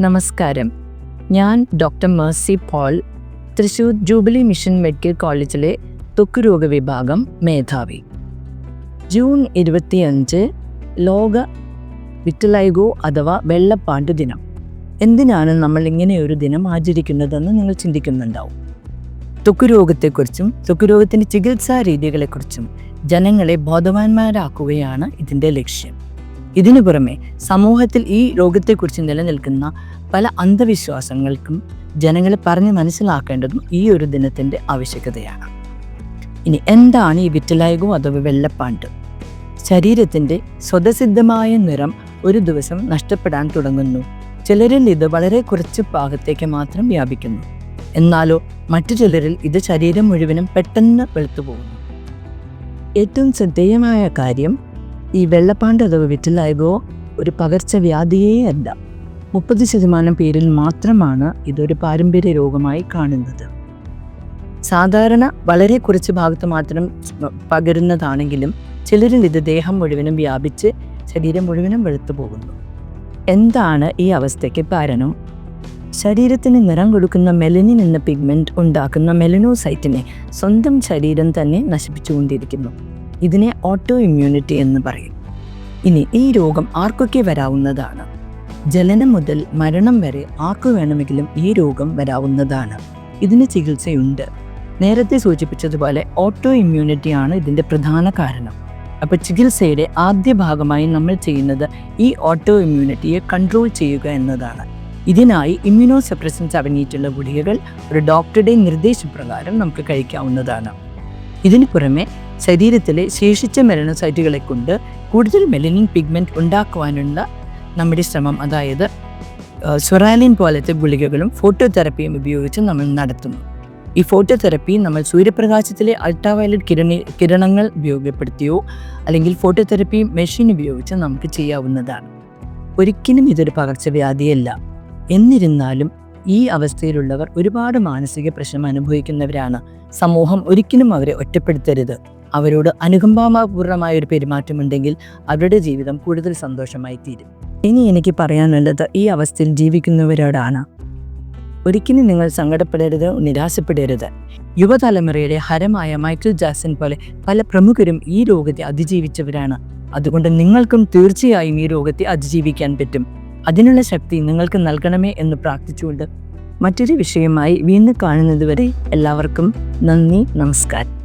നമസ്കാരം. ഞാൻ doctor Mercy Paul Thrissur Jubilee Mission Medical കോളേജിലെ ത്വക്കുരോഗ വിഭാഗം മേധാവി. ജൂൺ ഇരുപത്തിയഞ്ച് ലോക വിറ്റലൈഗോ അഥവാ വെള്ളപ്പാണ്ട് ദിനം. എന്തിനാണ് നമ്മൾ ഇങ്ങനെ ഒരു ദിനം ആചരിക്കുന്നതെന്ന് നിങ്ങൾ ചിന്തിക്കുന്നുണ്ടാവും. ത്വക്കുരോഗത്തെക്കുറിച്ചും ത്വക്കുരോഗത്തിന്റെ ചികിത്സാ രീതികളെക്കുറിച്ചും ജനങ്ങളെ ബോധവാന്മാരാക്കുകയാണ് ഇതിന്റെ ലക്ഷ്യം. ഇതിനു പുറമെ സമൂഹത്തിൽ ഈ രോഗത്തെക്കുറിച്ച് നിലനിൽക്കുന്ന പല അന്ധവിശ്വാസങ്ങൾക്കും ജനങ്ങളെ പറഞ്ഞ് മനസ്സിലാക്കേണ്ടതും ഈ ഒരു ദിനത്തിന്റെ ആവശ്യകതയാണ്. ഇനി എന്താണ് ഈ വിറ്റലായകോ അഥവാ വെള്ളപ്പാണ്ട്? ശരീരത്തിന്റെ സ്വതസിദ്ധമായ നിറം ഒരു ദിവസം നഷ്ടപ്പെടാൻ തുടങ്ങുന്നു. ചിലരിൽ ഇത് വളരെ കുറച്ച് ഭാഗത്തേക്ക് മാത്രം വ്യാപിക്കുന്നു. എന്നാലോ മറ്റു ചിലരിൽ ഇത് ശരീരം മുഴുവനും പെട്ടെന്ന് വെളുത്തുപോകുന്നു. ഏറ്റവും ശ്രദ്ധേയമായ കാര്യം ഈ വെള്ളപ്പാണ്ട് അഥവാ വിറ്റലായകോ ഒരു പകർച്ചവ്യാധിയേ അല്ല. മുപ്പത് ശതമാനം പേരിൽ മാത്രമാണ് ഇതൊരു പാരമ്പര്യ രോഗമായി കാണുന്നത്. സാധാരണ വളരെ കുറച്ച് ഭാഗത്ത് മാത്രം പകരുന്നതാണെങ്കിലും ചിലരിൽ ഇത് ദേഹം മുഴുവനും വ്യാപിച്ച് ശരീരം മുഴുവനും വെളുത്തു പോകുന്നു. എന്താണ് ഈ അവസ്ഥയ്ക്ക് കാരണം? ശരീരത്തിന് നിറം കൊടുക്കുന്ന മെലനിൻ എന്ന പിഗ്മെന്റ് ഉണ്ടാക്കുന്ന മെലനോസൈറ്റിനെ സ്വന്തം ശരീരം തന്നെ നശിപ്പിച്ചുകൊണ്ടിരിക്കുന്നു. ഇതിനെ ഓട്ടോ ഇമ്മ്യൂണിറ്റി എന്ന് പറയും. ഇനി ഈ രോഗം ആർക്കൊക്കെ വരാവുന്നതാണ്? ജലനം മുതൽ മരണം വരെ ആർക്കു വേണമെങ്കിലും ഈ രോഗം വരാവുന്നതാണ്. ഇതിന് ചികിത്സയുണ്ട്. നേരത്തെ സൂചിപ്പിച്ചതുപോലെ ഓട്ടോ ഇമ്മ്യൂണിറ്റി ആണ് ഇതിന്റെ പ്രധാന കാരണം. അപ്പോൾ ചികിത്സയുടെ ആദ്യ ഭാഗമായി നമ്മൾ ചെയ്യുന്നത് ഈ ഓട്ടോ ഇമ്മ്യൂണിറ്റിയെ കൺട്രോൾ ചെയ്യുക എന്നതാണ്. ഇതിനായി ഇമ്മ്യൂണോ സപ്രസൻസ് അടങ്ങിയിട്ടുള്ള ഗുളികകൾ ഒരു ഡോക്ടറുടെ നിർദ്ദേശപ്രകാരം നമുക്ക് കഴിക്കാവുന്നതാണ്. ഇതിനു പുറമെ ശരീരത്തിലെ ശേഷിച്ച മെലനോസൈറ്റുകളെ കൊണ്ട് കൂടുതൽ മെലനിൻ പിഗ്മെന്റ് ഉണ്ടാക്കുവാനുള്ള നമ്മുടെ ശ്രമം അതായത് സ്വറാലിൻ പോലത്തെ ഗുളികകളും ഫോട്ടോതെറപ്പിയും ഉപയോഗിച്ച് നമ്മൾ നടത്തുന്നു. ഈ ഫോട്ടോതെറപ്പി നമ്മൾ സൂര്യപ്രകാശത്തിലെ അൾട്രാവയലറ്റ് കിരണ കിരണങ്ങൾ ഉപയോഗപ്പെടുത്തിയോ അല്ലെങ്കിൽ ഫോട്ടോതെറപ്പി മെഷീൻ ഉപയോഗിച്ച് നമുക്ക് ചെയ്യാവുന്നതാണ്. ഒരിക്കലും ഇതൊരു പകർച്ചവ്യാധിയല്ല. എന്നിരുന്നാലും ഈ അവസ്ഥയിലുള്ളവർ ഒരുപാട് മാനസിക പ്രശ്നം അനുഭവിക്കുന്നവരാണ്. സമൂഹം ഒരിക്കലും അവരെ ഒറ്റപ്പെടുത്തരുത്. അവരോട് അനുകമ്പാപൂർണമായ ഒരു പെരുമാറ്റമുണ്ടെങ്കിൽ അവരുടെ ജീവിതം കൂടുതൽ സന്തോഷമായി തീരും. ഇനി എനിക്ക് പറയാനുള്ളത് ഈ അവസ്ഥയിൽ ജീവിക്കുന്നവരോടാണ്. ഒരിക്കലും നിങ്ങൾ സങ്കടപ്പെടരുത് നിരാശപ്പെടരുത്. യുവതലമുറയുടെ ഹരമായ മൈക്കിൾ ജാക്സൺ പോലെ പല പ്രമുഖരും ഈ രോഗത്തെ അതിജീവിച്ചവരാണ്. അതുകൊണ്ട് നിങ്ങൾക്കും തീർച്ചയായും ഈ രോഗത്തെ അതിജീവിക്കാൻ പറ്റും. അതിനുള്ള ശക്തി നിങ്ങൾക്ക് നൽകണമേ എന്ന് പ്രാർത്ഥിച്ചുകൊണ്ട് മറ്റൊരു വിഷയമായി വീണ്ടും കാണുന്നതുവരെ എല്ലാവർക്കും നന്ദി നമസ്കാരം.